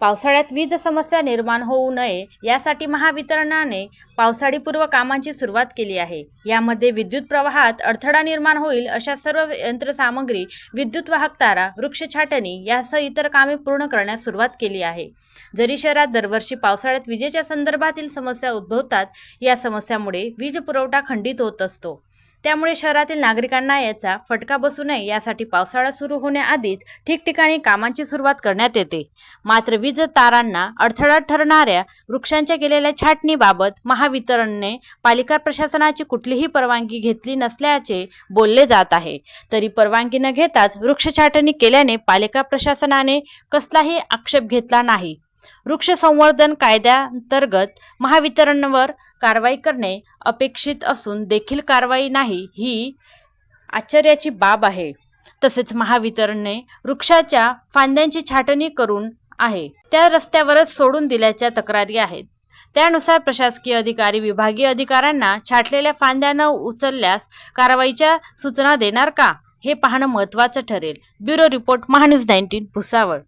पावसाळ्यात वीज समस्या निर्माण होऊ नये यासाठी महावितरणाने पावसाळीपूर्व कामांची सुरुवात केली आहे. यामध्ये विद्युत प्रवाहात अडथळा निर्माण होईल अशा सर्व यंत्रसामग्री विद्युत वाहक तारा वृक्ष छाटणी यासह इतर कामे पूर्ण करण्यास सुरुवात केली आहे. जरी शहरात दरवर्षी पावसाळ्यात विजेच्या संदर्भातील समस्या उद्भवतात या समस्यामुळे वीज पुरवठा खंडित होत असतो. त्यामुळे शहरातील नागरिकांना याचा फटका बसू नये यासाठी पावसाळा सुरू होण्याआधीच ठिकठिकाणी कामांची सुरुवात करण्यात येते. मात्र वीज तारांना अडथळा ठरणाऱ्या वृक्षांच्या केलेल्या छाटणीबाबत महावितरणने पालिका प्रशासनाची कुठलीही परवानगी घेतली नसल्याचे बोलले जात आहे. तरी परवानगी न घेताच वृक्ष छाटणी केल्याने पालिका प्रशासनाने कसलाही आक्षेप घेतला नाही. वृक्ष संवर्धन कायद्यांतर्गत महावितरणवर कारवाई करणे अपेक्षित असून देखील कारवाई नाही ही आश्चर्याची बाब आहे. तसेच महावितरणने वृक्षाच्या फांद्यांची छाटणी करून आहे. त्या रस्त्यावरच सोडून दिल्याच्या तक्रारी आहेत. त्यानुसार प्रशासकीय अधिकारी विभागीय अधिकाऱ्यांना छाटलेल्या फांद्या न उचलल्यास कारवाईच्या सूचना देणार का? हे पाहणं महत्त्वाचं ठरेल. Bureau report Mahanews nineteen Bhusawal.